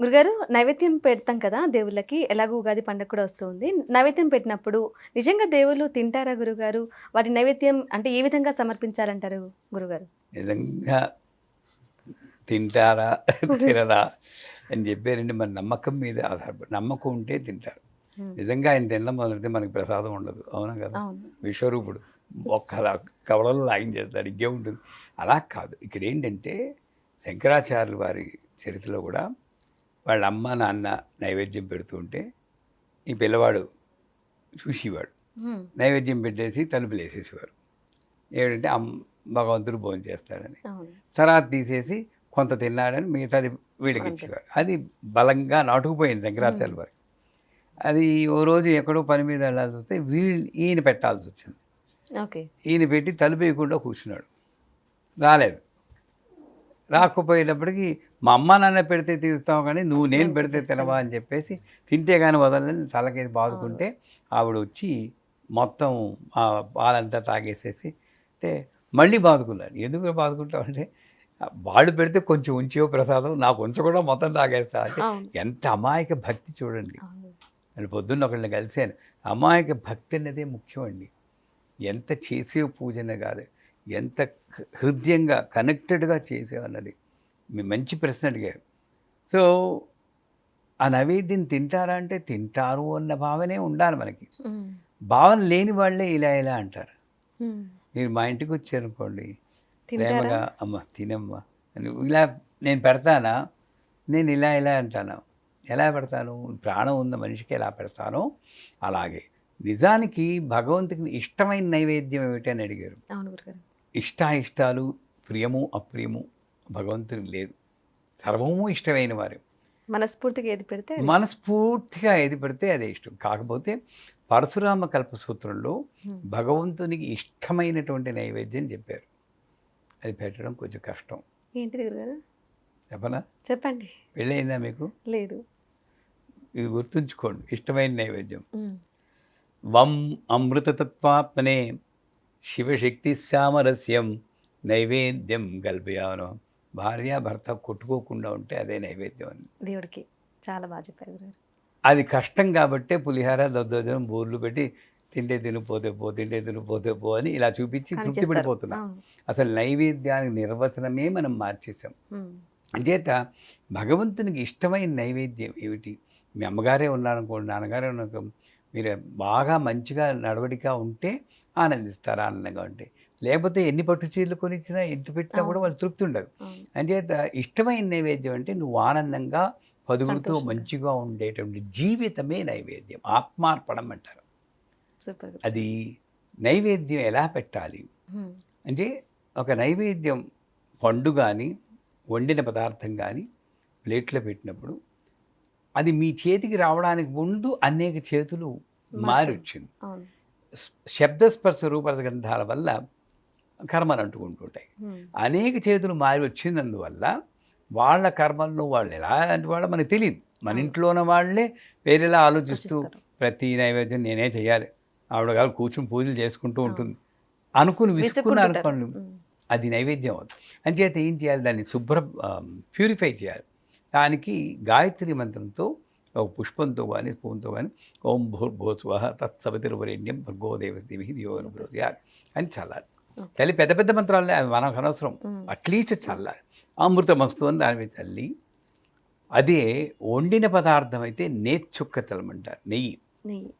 గురుగారు నైవేద్యం పెడతాం కదా దేవుళ్ళకి ఎలాగో ఉగాది పండుగ కూడా వస్తుంది. నైవేద్యం పెట్టినప్పుడు నిజంగా దేవుళ్ళు తింటారా గురుగారు? వాటి నైవేద్యం అంటే ఏ విధంగా సమర్పించాలంటారు గురుగారు? నిజంగా తింటారా తినరా అని చెప్పారంటే మన నమ్మకం మీద ఆధారపడి నమ్మకం ఉంటే తింటారు. నిజంగా ఆయన తినడం మొదలైతే మనకి ప్రసాదం ఉండదు. అవునా కదా? విశ్వరూపుడు ఒక్క కవలలో లాగించేస్తాడు. ఇంకే ఉంటుంది. అలా కాదు. ఇక్కడ ఏంటంటే శంకరాచార్యుల వారి చరిత్రలో కూడా వాళ్ళ అమ్మ నాన్న నైవేద్యం పెడుతుంటే ఈ పిల్లవాడు చూసేవాడు. నైవేద్యం పెట్టేసి తలుపులు వేసేసేవారు. ఏమిటంటే అమ్మ భగవంతుడు భోజనం చేస్తాడని. తర్వాత తీసేసి కొంత తిన్నాడని మిగతాది వీడికి ఇచ్చేవారు. అది బలంగా నాటుకుపోయింది శంకరాచార్య వారికి. అది ఓ రోజు ఎక్కడో పని మీద వెళ్ళాల్సి వస్తే వీళ్ళు ఈయన పెట్టాల్సి వచ్చింది. ఓకే. ఈయన పెట్టి తలుపు వేయకుండా కూర్చున్నాడు. రాలేదు. రాకపోయేటప్పటికి మా అమ్మ నాన్న పెడితే తీస్తావు కానీ నువ్వు నేను పెడితే తినవా అని చెప్పేసి తింటే కానీ వదలని తలకేసి బాదుకుంటే ఆవిడ వచ్చి మొత్తం ఆ పాలంతా తాగేసేసి అంటే మళ్ళీ బాదుకున్నాడు ఎందుకు బాదుకుంటావు అంటే వాళ్ళు పెడితే కొంచెం ఉంచేవో ప్రసాదం నాకు ఉంచకుండా మొత్తం తాగేస్తా అంటే ఎంత అమాయక భక్తి చూడండి. నేను పొద్దున్న ఒకళ్ళని కలిశాను. అమాయక భక్తి అన్నదే ముఖ్యం అండి. ఎంత చేసే పూజనే కాదు ఎంత హృదయంగా కనెక్టెడ్గా చేసేవన్నది మంచి ప్రశ్న అడిగారు. సో ఆ నైవేద్యం తింటారా అంటే తింటారు అన్న భావనే ఉండాలి మనకి. భావన లేని వాళ్ళే ఇలా ఇలా అంటారు. మీరు మా ఇంటికి వచ్చారనుకోండి ప్రేమగా అమ్మ తినమ్మా అని ఇలా నేను పెడతానా? నేను ఇలా ఇలా అంటాను? ఎలా పెడతాను? ప్రాణం ఉన్న మనిషికి ఎలా పెడతానో? అలాగే. నిజానికి భగవంతునికి ఇష్టమైన నైవేద్యం ఏమిటి అని అడిగారు. ఇష్టాయిష్టాలు ప్రియము అప్రియము భగవంతునికి లేదు. సర్వము ఇష్టమైన వారు. మనస్ఫూర్తిగా ఏది పెడితే మనస్ఫూర్తిగా ఏది పెడితే అదే ఇష్టం. కాకపోతే పరశురామ కల్ప సూత్రంలో. భగవంతునికి ఇష్టమైనటువంటి నైవేద్యం చెప్పారు. అది పెట్టడం కొంచెం కష్టం. గురుగారు? చెప్పనా? చెప్పండి. వెళ్ళయిందా మీకు? లేదు. ఇది గుర్తుంచుకోండి. ఇష్టమైన నైవేద్యం. వం అమృతతత్వాత్మనే శివశక్తి సామరస్యం నైవేద్యం కల్పయాను భార్య భర్త కొట్టుకోకుండా ఉంటే అదే నైవేద్యం అని. దేవుడికి చాలా బాగా చెప్పారు అది కష్టం కాబట్టే పులిహార దద్దోజనం బూర్లు పెట్టి తింటే తినిపోతే పో తింటే తినిపోతే పో అని ఇలా చూపించి తృప్తి. పడిపోతున్నాం. అసలు నైవేద్యానికి నిర్వచనమే మనం మార్చేసాం. అంచేత భగవంతునికి ఇష్టమైన నైవేద్యం ఏమిటి? మీ అమ్మగారే ఉన్నారనుకోండి నాన్నగారే ఉన్నారనుకో మీరు బాగా మంచిగా నడవడిగా ఉంటే ఆనందిస్తారు ఆనందంగా ఉంటే? లేకపోతే ఎన్ని పట్టు చీరలు కొనిచ్చినా ఎంత పెట్టినా కూడా వాళ్ళు తృప్తి ఉండదు అంచేత ఇష్టమైన నైవేద్యం అంటే నువ్వు ఆనందంగా పదుగులతో. మంచిగా ఉండేటువంటి జీవితమే నైవేద్యం. ఆత్మార్పణం అంటారు. అది నైవేద్యం ఎలా పెట్టాలి. అంటే ఒక నైవేద్యం పండు కానీ వండిన పదార్థం కానీ ప్లేట్లో పెట్టినప్పుడు అది మీ చేతికి రావడానికి ముందు అనేక చేతులు మారి మారుతుంది. వచ్చింది అవును. స్- శబ్దస్పర్శ రూపరస గంధాల వల్ల కర్మలు అంటుకుంటుంటాయి. అనేక చేతులు మారి వచ్చినందువల్ల వాళ్ళ కర్మల్లో వాళ్ళు ఎలాంటి వాళ్ళో మనకు తెలియదు మన ఇంట్లో ఉన్న వాళ్ళే వేరేలా ఆలోచిస్తూ. ప్రతి నైవేద్యం నేనే చేయాలి ఆవిడ గారు కూర్చుని పూజలు చేసుకుంటూ ఉంటుంది అనుకుని విసుక్కుంటుంటారు. అనుకోండి. అది నైవేద్యం అవుతుంది అంచేత ఏం చేయాలి దాన్ని శుభ్రం ప్యూరిఫై చేయాలి దానికి గాయత్రి మంత్రంతో ఒక పుష్పంతో కానీ పువ్వుతో కానీ ఓం భూర్భోస్వ తత్సవితిరువరేణ్యం భర్గోదేవదేవి దియోను బ్రోసియాలి అని చల్లాలి. చల్లి పెద్ద పెద్ద మంత్రాలే అవి మనకు అనవసరం. అట్లీస్ట్ చల్లాలి అమృతమస్తు అని దాని మీద చల్లి అదే వండిన పదార్థం అయితే నేర్చుక్క చల్లమంటారు నెయ్యి.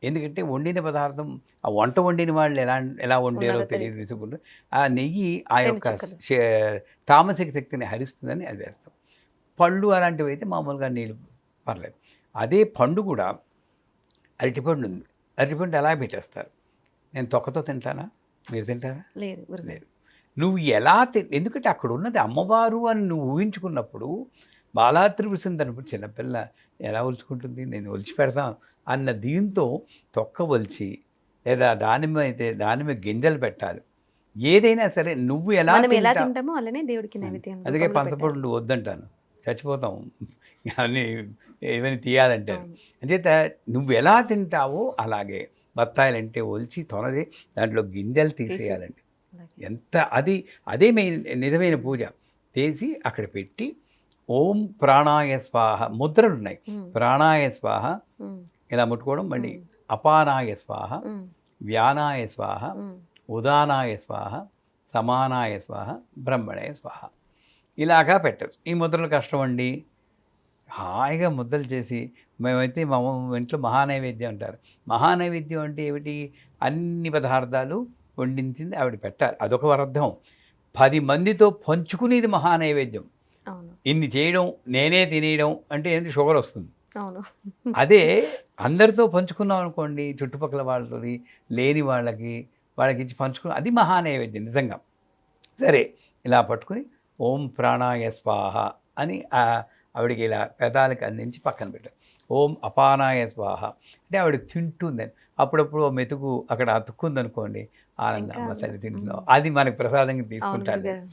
ఎందుకంటే వండిన పదార్థం ఆ వంట వండిన వాళ్ళు ఎలా ఎలా వండారో తెలియదు విసుకుంటూ ఆ నెయ్యి ఆ యొక్క తామసిక శక్తిని హరిస్తుందని అది వేస్తాం. పళ్ళు అలాంటివి అయితే మామూలుగా నీళ్ళు పర్లేదు. అదే పండు కూడా అరటిపండు ఉంది. అరటిపండు అలా పెట్టేస్తారు? నేను తొక్కతో తింటానా? మీరు తింటారా? లేదు లేదు. నువ్వు ఎలా తి ఎందుకంటే అక్కడ ఉన్నది అమ్మవారు అని నువ్వు ఊహించుకున్నప్పుడు బాలాత్రిపుర సుందరప్పుడు చిన్నపిల్ల ఎలా ఒలుచుకుంటుంది? నేను ఒలిచి పెడతాం అన్న దీంతో తొక్క ఒలిచి లేదా దానిమ్మ అయితే దానిమ్మ గింజలు పెట్టాలి. ఏదైనా సరే నువ్వు ఎలా తింటామో అలానే దేవుడికి నైవేద్యం అందుకే. పంచపండు వద్దంటాను. చచ్చిపోతాం. అన్నీ ఏమైనా తీయాలంటారు. అంచేత నువ్వు ఎలా తింటావో అలాగే. బత్తాయిలు అంటే ఒలిచి తొనది దాంట్లో గింజలు తీసేయాలండి. ఎంత అది అదే మెయిన్ నిజమైన పూజ. తీసి అక్కడ పెట్టి ఓం ప్రాణాయ స్వాహ ముద్రలు ఉన్నాయి ప్రాణాయ స్వాహ ఇలా ముట్టుకోవడం మళ్ళీ అపానాయ స్వాహ వ్యానాయ స్వాహ ఉదానాయ స్వాహ సమానాయ స్వాహ బ్రహ్మణయ స్వాహ. ఇలాగా పెట్టచ్చు ఈ ముద్రలు కష్టం అండి హాయిగా ముద్దలు చేసి మేమైతే మా ఇంట్లో మహానైవేద్యం అంటారు. మహానైవేద్యం అంటే ఏమిటి? అన్ని పదార్థాలు వండించింది ఆవిడ పెట్టాలి అదొక అర్థం పది మందితో పంచుకునేది మహానైవేద్యం. ఇన్ని చేయడం నేనే తినేయడం అంటే ఏంటి షుగర్ వస్తుంది. అవును. అదే అందరితో పంచుకున్నాం అనుకోండి చుట్టుపక్కల వాళ్ళకి లేని వాళ్ళకి వాళ్ళకి ఇచ్చి పంచుకున్నాం అది మహానైవేద్యం నిజంగా. సరే ఇలా పట్టుకుని ఓం ప్రాణాయ స్వాహ అని ఆవిడకి ఇలా పెదాలకి అందించి పక్కన పెట్టారు. ఓం అపానాయ స్వాహ. అంటే ఆవిడ తింటుందని. అప్పుడప్పుడు మెతుకు అక్కడ అతుక్కుంది అనుకోండి ఆనందం అమ్మ తల్లి తింటున్నావు మ్మ్. అది మనకి ప్రసాదంగా తీసుకుంటాను.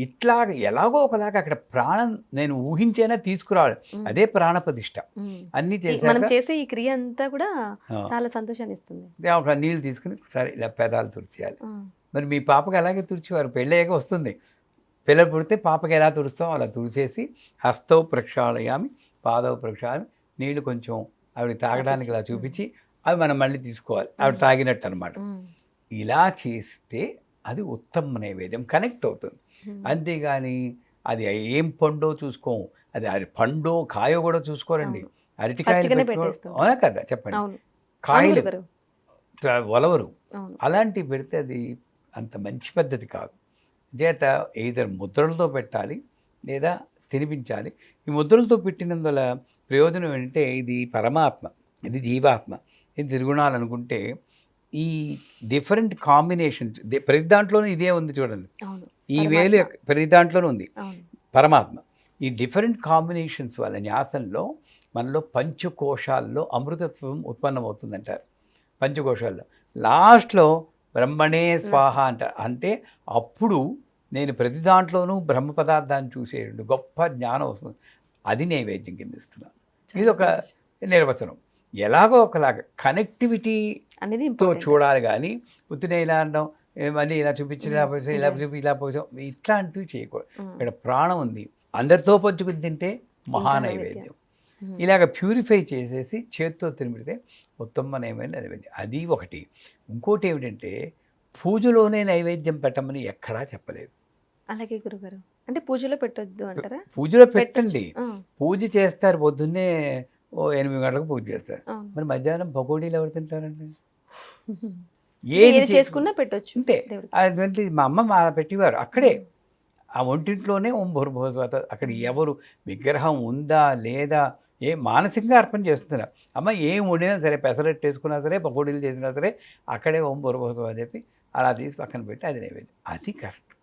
ఇట్లాగ ఎలాగో ఒకలాగా అక్కడ ప్రాణం నేను ఊహించైనా తీసుకురావాలి. అదే ప్రాణప్రతిష్ఠ ఉమ్. అన్నీ ఈ- మనం చేసే ఈ క్రియ అంతా కూడా. చాలా సంతోషాన్ని ఇస్తుంది ఒక నీళ్ళు తీసుకుని సరే ఇలా పెదాలు తుడిచేయాలి. మరి మీ పాపకి అలాగే తుడిచేవారు పెళ్ళయ్యాక వస్తుంది. పిల్లలు పుడితే పాపకి ఎలా తుడుస్తాం? అలా తుడిచేసి హస్తవు ప్రక్షాళయామి పాదవ ప్రక్షాళమి నీళ్ళు కొంచెం ఆవిడ తాగడానికి ఇలా చూపించి అవి మనం మళ్ళీ తీసుకోవాలి. ఆవిడ తాగినట్టు అనమాట ఇలా చేస్తే అది ఉత్తమ నైవేద్యం కనెక్ట్ అవుతుంది. అంతేగాని అది ఏం పండో చూసుకోం అది అది పండో కాయో కూడా చూసుకోరండి. అరటికాయలు. అవునా కదా? చెప్పండి. కాయలు అవును. అలాంటివి పెడితే అది అంత మంచి పద్ధతి కాదు. చేత either ముద్రలతో పెట్టాలి లేదా తినిపించాలి. ఈ ముద్రలతో పెట్టినందువల్ల ప్రయోజనం ఏంటంటే ఇది పరమాత్మ ఇది జీవాత్మ. ఇది త్రిగుణాలు అనుకుంటే ఈ డిఫరెంట్ కాంబినేషన్స్ ప్రతి దాంట్లోనూ ఇదే ఉంది చూడండి. ఈ వేలు ప్రతి దాంట్లోనూ ఉంది. పరమాత్మ. ఈ డిఫరెంట్ కాంబినేషన్స్ వల్ల న్యాసంలో మనలో పంచకోశాల్లో అమృతత్వం ఉత్పన్నమవుతుందంటారు. పంచకోశాల్లో. లాస్ట్లో బ్రహ్మణే స్వాహ అంటారు అంటే అప్పుడు నేను ప్రతి దాంట్లోనూ బ్రహ్మ పదార్థాన్ని చూసే గొప్ప జ్ఞానం వస్తుంది. అది నైవేద్యం కింద ఇస్తున్నాను. ఇది ఒక నిర్వచనం. ఎలాగో ఒకలాగా కనెక్టివిటీ అనేది తో. చూడాలి కానీ ఉత్తినే ఇలా అనడం ఏ మళ్ళీ ఇలా చూపించి ఇలా పోసాం ఇలా చూపి ఇలా పోసాం ఇట్లాంటివి చేయకూడదు. ఉమ్, ఇక్కడ ప్రాణం ఉంది. అందరితో పంచుకుని తింటే మహానైవేద్యం ఇలాగ ప్యూరిఫై చేసేసి చేత్తో తినిపితే ఉత్తమ నైవేద్యం. నైవేద్యం అది ఒకటి. ఇంకోటి ఏమిటంటే పూజలోనే నైవేద్యం పెట్టమని ఎక్కడా చెప్పలేదు. అలాగే గురుగారు. అంటే పూజలో పెట్టొద్దు అంటారా? పూజలో. పెట్టండి. పూజ చేస్తారు పొద్దున్నే ఓ ఎనిమిది గంటలకు పూజ చేస్తారు. మరి మధ్యాహ్నం పకోడీలు ఎవరు తింటారండి? ఏది చేసి- చేసుకున్నా పెట్టొచ్చు అంతే. అటువంటి మా అమ్మ మా పెట్టేవారు అక్కడే. ఆ ఒంటింట్లోనే ఓం భూర్భువస్వాత. అక్కడ ఎవరు విగ్రహం ఉందా లేదా ఏ మానసికంగా అర్పణ చేస్తున్నారు? అమ్మ ఏం వండినా సరే పెసరట్టు వేసుకున్నా సరే పకోడీలు చేసినా సరే అక్కడే ఓం భూర్భువస్వ అని చెప్పి అలా తీసి పక్కన పెట్టి అది నైవేద్యం. అది కరెక్ట్.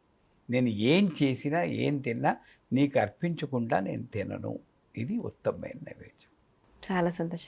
నేను ఏం చేసినా ఏం తిన్నా నీకు అర్పించకుండా నేను తినను. ఇది ఉత్తమమైన నైవేద్యం. చాలా సంతోషం.